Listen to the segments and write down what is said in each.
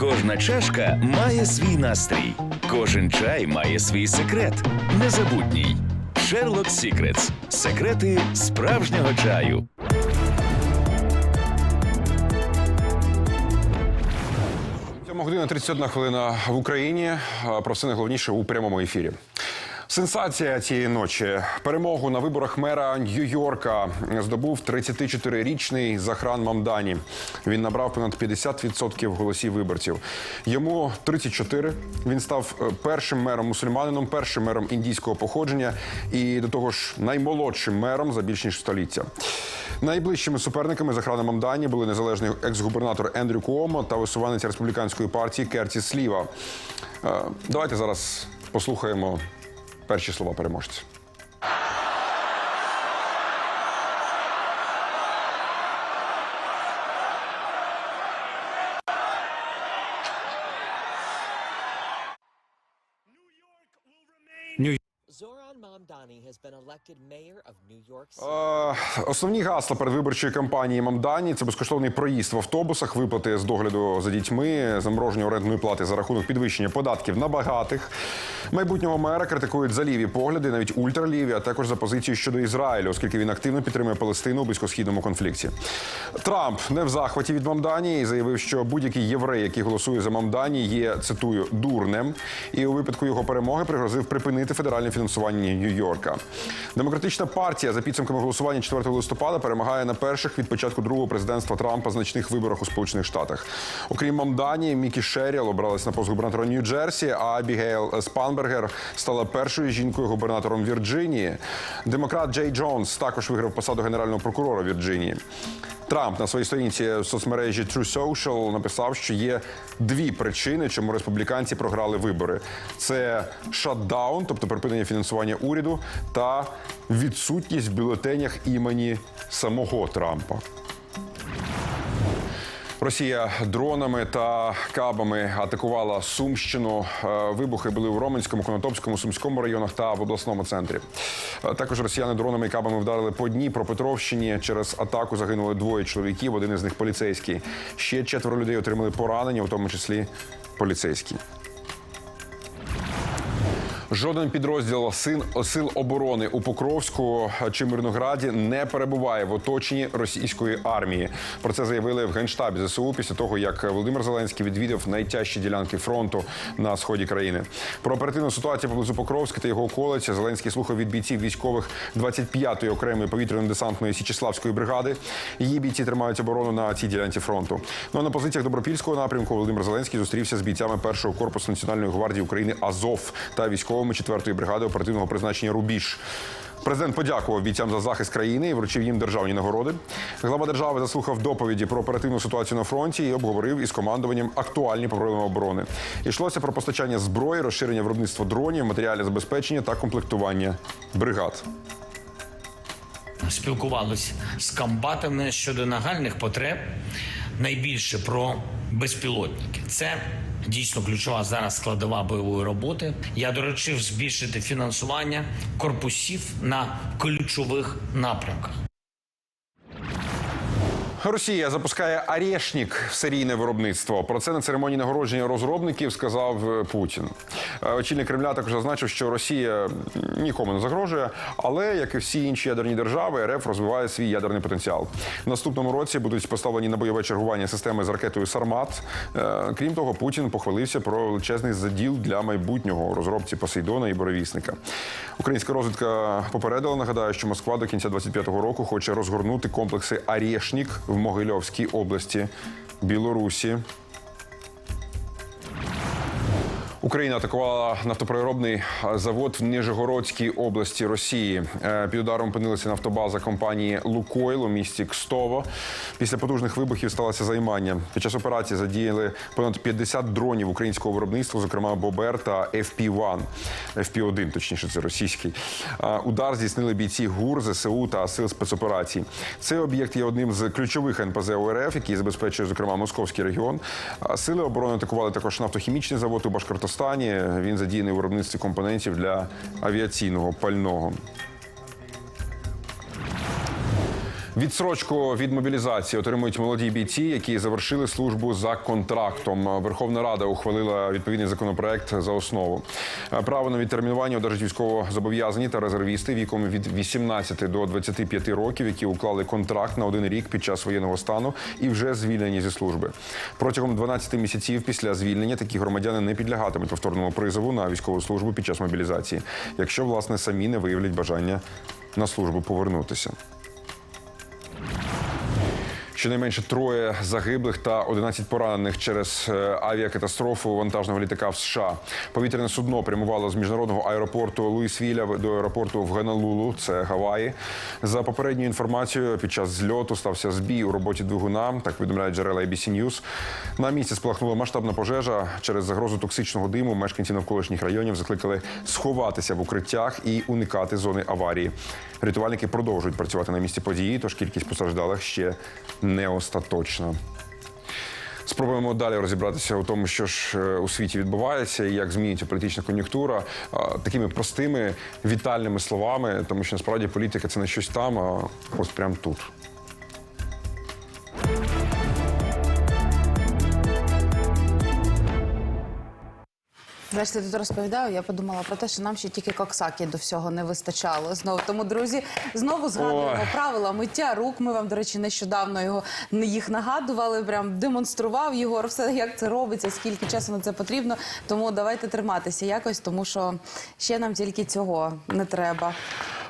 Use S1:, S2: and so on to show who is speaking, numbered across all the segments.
S1: Кожна чашка має свій настрій, кожен чай має свій секрет. Незабутній. Sherlock Secrets. Секрети справжнього чаю.
S2: Сьома година 31 хвилина в Україні. Про все найголовніше у прямому ефірі. Сенсація цієї ночі. Перемогу на виборах мера Нью-Йорка здобув 34-річний Захран Мамдані. Він набрав понад 50% голосів виборців. Йому 34. Він став е, першим мером мусульманином, першим мером індійського походження і до того ж наймолодшим мером за більш ніж століття. Найближчими суперниками Захрана Мамдані були незалежний екс-губернатор Ендрю Куомо та висуванець республіканської партії Керті Сліва. Е, Давайте зараз послухаємо перші слова переможця. Основні гасла передвиборчої кампанії Мамдані це безкоштовний проїзд в автобусах, виплати з догляду за дітьми, замороження орендної плати за рахунок підвищення податків на багатих. Майбутнього мера критикують за ліві погляди, навіть ультраліві, а також за позицію щодо Ізраїлю, оскільки він активно підтримує Палестину у близькосхідному конфлікті. Трамп не в захваті від Мамдані і заявив, що будь-який єврей, який голосує за Мамдані, є цитую дурнем. І у випадку його перемоги пригрозив припинити федеральне фінансування Нью-Йорка. Демократична партія за підсумками голосування 4 листопада перемагає на перших від початку другого президентства Трампа значних виборах у Сполучених Штатах. Окрім Мамдані, Мікі Шеріл обралась на пост губернатора Нью-Джерсі, а Абігейл Спанбергер стала першою жінкою губернатором Вірджинії. Демократ Джей Джонс також виграв посаду генерального прокурора Вірджинії. Трамп на своїй сторінці в соцмережі True Social написав, що є дві причини, чому республіканці програли вибори: це шатдаун, тобто припинення фінансування уряду, та відсутність в бюлетенях імені самого Трампа. Росія дронами та кабами атакувала Сумщину. Е, Вибухи були у Роменському, Конотопському, Сумському районах та в обласному центрі. Е, Також росіяни дронами і кабами вдарили по Дніпропетровщині. Через атаку загинули двоє чоловіків. Один із них поліцейський. Ще четверо людей отримали поранення, у тому числі поліцейський. Жоден підрозділ сил, оборони у Покровську чи Мирнограді не перебуває в оточенні російської армії. Про це заявили в генштабі ЗСУ після того, як Володимир Зеленський відвідав найтяжчі ділянки фронту на сході країни. Про оперативну ситуацію поблизу Покровська та його околиці Зеленський слухав від бійців військових 25-ї окремої повітряно-десантної Січеславської бригади. Її бійці тримають оборону на цій ділянці фронту. Ну а на позиціях Добропільського напрямку Володимир Зеленський зустрівся з бійцями першого корпусу Національної гвардії України Азов та військовими 4-ї бригади оперативного призначення Рубіж. Президент подякував бійцям за захист країни і вручив їм державні нагороди. Глава держави заслухав доповіді про оперативну ситуацію на фронті і обговорив із командуванням актуальні проблеми оборони. Йшлося про постачання зброї, розширення виробництва дронів, матеріальне забезпечення та комплектування бригад.
S3: спілкувалися з комбатами щодо нагальних потреб, найбільше про безпілотники. Це дійсно ключова зараз складова бойової роботи. Я доручив збільшити фінансування корпусів на ключових напрямках.
S2: Росія запускає «Орешник» в серійне виробництво. Про це на церемонії нагородження розробників сказав е, Путін. Е, Очільник Кремля також зазначив, що Росія нікому не загрожує, але як і всі інші ядерні держави, РФ розвиває свій ядерний потенціал. В наступному році будуть поставлені на бойове чергування системи з ракетою Сармат. Е, Крім того, Путін похвалився про величезний заділ для майбутнього розробці Посейдона і Боревісника. Українська розвідка попередила. Нагадаю, що Москва до кінця 25-го року хоче розгорнути комплекси «Орешник» в Могильовській області Білорусі. Україна атакувала нафтопереробний завод в Нижегородській області Росії. Е, Під ударом опинилася нафтобаза компанії Лукойл у місті Кстово. Після потужних вибухів сталося займання. Під час операції задіяли понад 50 дронів українського виробництва, зокрема Бобер та FP-1. FP-1, точніше, це російський. Удар здійснили бійці ГУР, ЗСУ та сил спецоперацій. Цей об'єкт є одним з ключових НПЗ УРФ, який забезпечує, зокрема, московський регіон. Сили оборони атакували також нафтохімічний завод у Башкортостані. Він задіяний у виробництві компонентів для авіаційного пального. Відсрочку від мобілізації отримують молоді бійці, які завершили службу за контрактом. Верховна Рада ухвалила відповідний законопроект за основу. Право на відтермінування одержать військовозобов'язані та резервісти віком від 18 до 25 років, які уклали контракт на один рік під час воєнного стану і вже звільнені зі служби. Протягом 12 місяців після звільнення такі громадяни не підлягатимуть повторному призову на військову службу під час мобілізації, якщо власне самі не виявлять бажання на службу повернутися. Щонайменше троє загиблих та 11 поранених через е, авіакатастрофу вантажного літака в США. Повітряне судно прямувало з міжнародного аеропорту Луїсвіля до аеропорту в Гонолулу, це Гаваї. За попередньою інформацією, під час зльоту стався збій у роботі двигуна. Так повідомляють джерела ABC News. На місці спалахнула масштабна пожежа. Через загрозу токсичного диму мешканці навколишніх районів закликали сховатися в укриттях і уникати зони аварії. Рятувальники продовжують працювати на місці події, тож кількість постраждалих ще не остаточна. Спробуємо далі розібратися у тому, що ж е, у світі відбувається і як змінюється політична кон'юнктура такими простими вітальними словами, тому що насправді політика це не щось там, а ось прямо тут.
S4: Знаєш, ти тут розповідаю, я подумала про те, що нам ще тільки коксаки до всього не вистачало. Знову тому, друзі, знову згадуємо
S2: Ой.
S4: правила миття рук. Ми вам, до речі, нещодавно його їх нагадували, прям демонстрував Єгор, все як це робиться, скільки часу на це потрібно. Тому давайте триматися якось, тому що ще нам тільки цього не треба.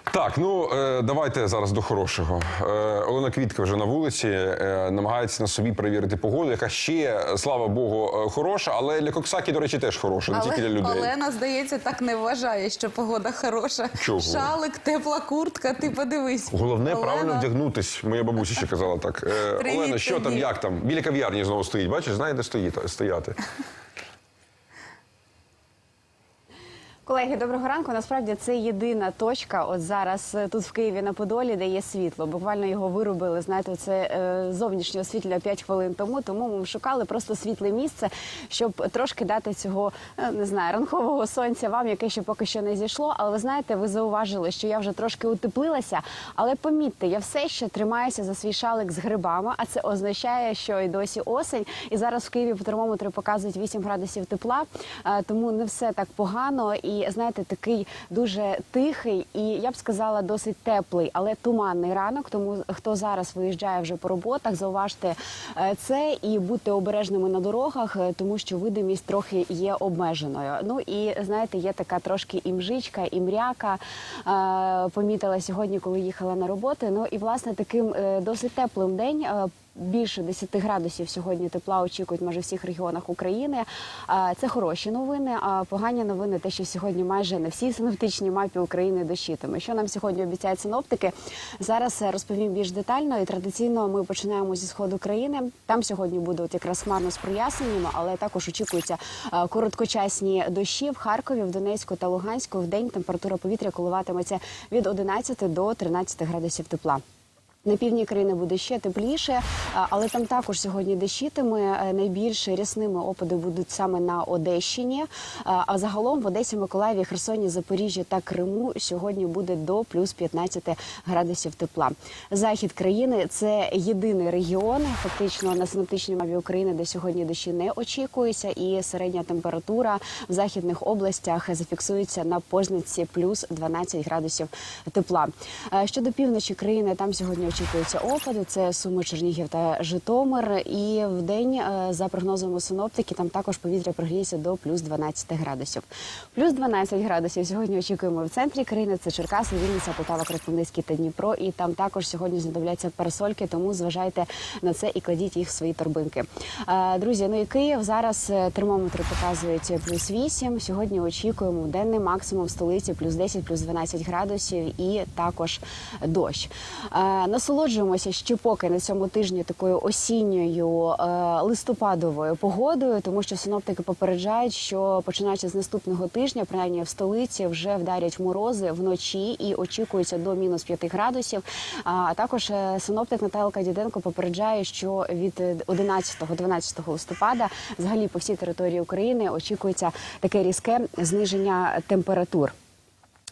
S2: Так, ну е, давайте зараз до хорошого. Е, Олена Квітка вже на вулиці е, намагається на собі перевірити погоду, яка ще, слава Богу, хороша, але для Коксакі, до речі, теж хороша, не тільки для людей.
S4: Олена, здається, так не вважає, що погода хороша.
S2: Чого?
S4: Шалик, тепла куртка, ти подивись.
S2: Головне
S4: Олена-
S2: правильно вдягнутись. Моя бабуся ще казала так.
S4: Привіт
S2: Олена, що там, як там? Біля кав'ярні знову стоїть. Бачиш, знає, де стоїть, стояти.
S5: Колеги, доброго ранку. Насправді це єдина точка. От зараз е, тут в Києві на Подолі, де є світло. Буквально його виробили. Знаєте, це е, зовнішнє освітлення 5 хвилин тому. Тому ми шукали просто світле місце, щоб трошки дати цього е, не знаю ранкового сонця вам, яке ще поки що не зійшло. Але ви знаєте, ви зауважили, що я вже трошки утеплилася. Але помітьте, я все ще тримаюся за свій шалик з грибами, а це означає, що і досі осень. І зараз в Києві по термометру показують 8 градусів тепла, тому не все так погано. І знаєте, такий дуже тихий і я б сказала досить теплий, але туманний ранок. Тому хто зараз виїжджає вже по роботах, зауважте е, це і будьте обережними на дорогах, е, тому що видимість трохи є обмеженою. Ну і знаєте, є така трошки і мжичка, і мряка. е, Помітила сьогодні, коли їхала на роботу. Ну і власне таким досить теплим день. Більше 10 градусів сьогодні тепла очікують майже всіх регіонах України. Це хороші новини. А погані новини, те, що сьогодні майже на всій синоптичній мапі України дощитиме. Що нам сьогодні обіцяють синоптики? Зараз розповім більш детально. І традиційно ми починаємо зі сходу країни. Там сьогодні буде от якраз хмарно з проясненнями, але також очікуються короткочасні дощі в Харкові, в Донецьку та Луганську. В день температура повітря коливатиметься від 11 до 13 градусів тепла. На півдні країни буде ще тепліше, але там також сьогодні дощитиме. Е, Найбільше рясними опади будуть саме на Одещині. А загалом в Одесі, Миколаєві, Херсоні, Запоріжжі та Криму сьогодні буде до плюс 15 градусів тепла. Захід країни це єдиний регіон, фактично на синоптичній мапі України, де сьогодні дощі не очікується, і середня температура в західних областях зафіксується на позначці плюс 12 градусів тепла. Щодо півночі країни, там сьогодні очікуються опади. Це Суми, Чернігів та Житомир. І в день, е, за прогнозами синоптики, там також повітря прогріється до плюс 12 градусів. Плюс 12 градусів сьогодні очікуємо в центрі країни. Це Черкаси, Вінниця, Полтава, Кропивницький та Дніпро. І там також сьогодні знадобляться парасольки, тому зважайте на це і кладіть їх в свої торбинки. Е, Друзі, ну і Київ зараз е, термометри показують плюс 8. Сьогодні очікуємо денний максимум в столиці плюс 10, плюс 12 градусів і також дощ. Е, Насолоджуємося ще поки на цьому тижні такою осінньою е, листопадовою погодою, тому що синоптики попереджають, що починаючи з наступного тижня, принаймні в столиці вже вдарять морози вночі і очікується до мінус 5 градусів. А також е, синоптик Наталка Діденко попереджає, що від 11-12 листопада взагалі по всій території України очікується таке різке зниження температур.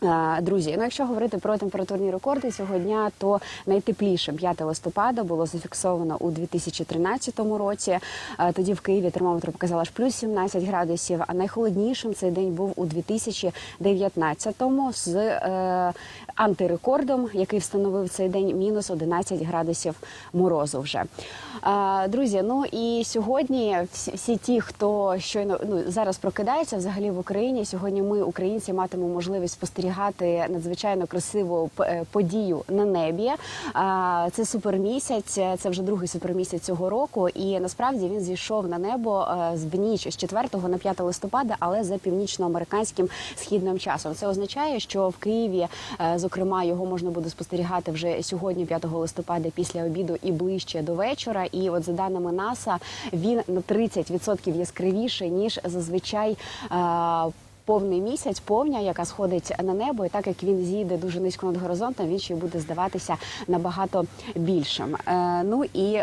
S5: Е, Друзі, ну якщо говорити про температурні рекорди цього дня, то найтепліше 5 листопада було зафіксовано у 2013 році. Е, Тоді в Києві термометр показав аж плюс 17 градусів. А найхолоднішим цей день був у 2019-му з е, антирекордом, який встановив цей день мінус 11 градусів морозу. Вже Е, друзі, ну і сьогодні всі, ті, хто щойно ну зараз прокидається взагалі в Україні. Сьогодні ми, українці, матимемо можливість спостерігати надзвичайно красиву е, подію на небі. Це супермісяць, це вже другий супермісяць цього року. І насправді він зійшов на небо е, з в ніч з 4 на 5 листопада, але за північноамериканським східним часом. Це означає, що в Києві, е, зокрема, його можна буде спостерігати вже сьогодні, 5 листопада, після обіду і ближче до вечора. І от за даними НАСА, він на 30% яскравіше ніж зазвичай. Повний місяць, повня, яка сходить на небо, і так як він зійде дуже низько над горизонтом, він ще буде здаватися набагато більшим. Е, ну і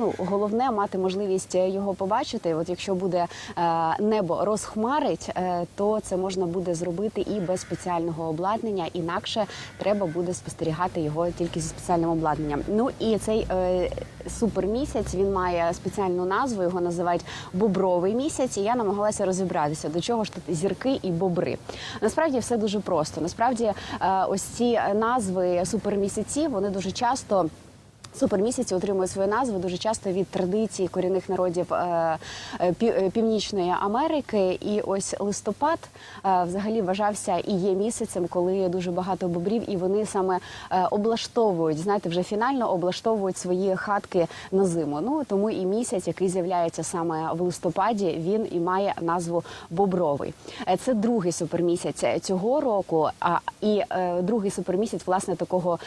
S5: ну, головне мати можливість його побачити. От якщо буде е, небо розхмарить, е, то це можна буде зробити і без спеціального обладнання. Інакше треба буде спостерігати його тільки зі спеціальним обладнанням. Ну і цей супермісяць він має спеціальну назву. Його називають бобровий місяць. І я намагалася розібратися, до чого ж тут зірки і бобри. Насправді все дуже просто. Насправді, е, ось ці назви супермісяців вони дуже часто. Супермісяці отримує свою назву дуже часто від традицій корінних народів е, е, е, Північної Америки. І ось листопад взагалі вважався і є місяцем, коли дуже багато бобрів, і вони саме облаштовують, знаєте, вже фінально облаштовують свої хатки на зиму. Ну тому і місяць, який з'являється саме в листопаді, він і має назву Бобровий. Це другий супермісяць цього року, а і другий супермісяць власне такого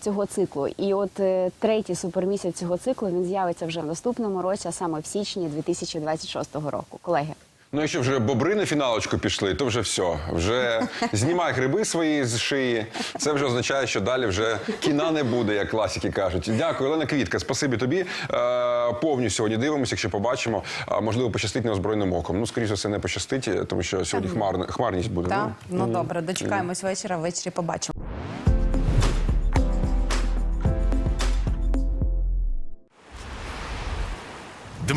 S5: цього циклу. І от третій супермісяць цього циклу він з'явиться вже в наступному році, а саме в січні 2026 року. Колеги.
S2: Ну, якщо вже бобри на фіналочку пішли, то вже все. Вже знімай гриби свої з шиї. Це вже означає, що далі вже кіна не буде, як класики кажуть. Дякую, Олена Квітка. Спасибі тобі. Е, повню сьогодні дивимося, якщо побачимо. А можливо, пощастить неозброєним оком. Ну, скоріше все, не пощастить, тому що сьогодні хмарна, хмарність буде.
S4: Так,
S2: Ну,
S4: ну добре, дочекаємось вечора, ввечері побачимо.